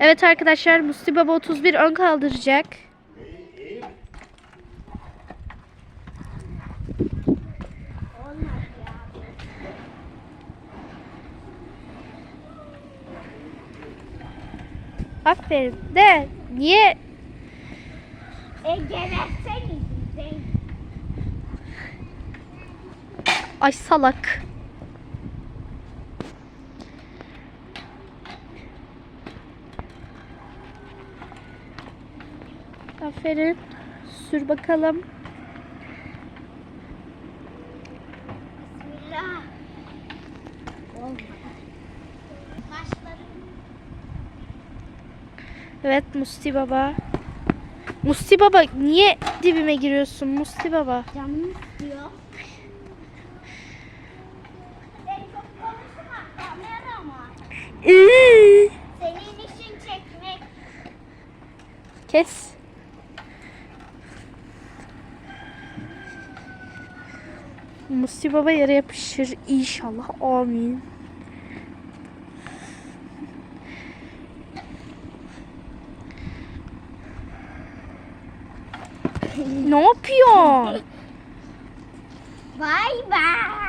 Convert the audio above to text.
Evet arkadaşlar Musti Baba 31 ön kaldıracak. Aferin. De niye E geverseniz. Ay salak. Aferin. Sür bakalım. Bismillah. Evet Musti Baba. Musti Baba niye dibime giriyorsun Musti Baba? Canım istiyor. Iıı. Senin işin çekmek. Kes. Musti Baba yere yapışır inşallah. Amin. ne yapıyorsun? Bay bay.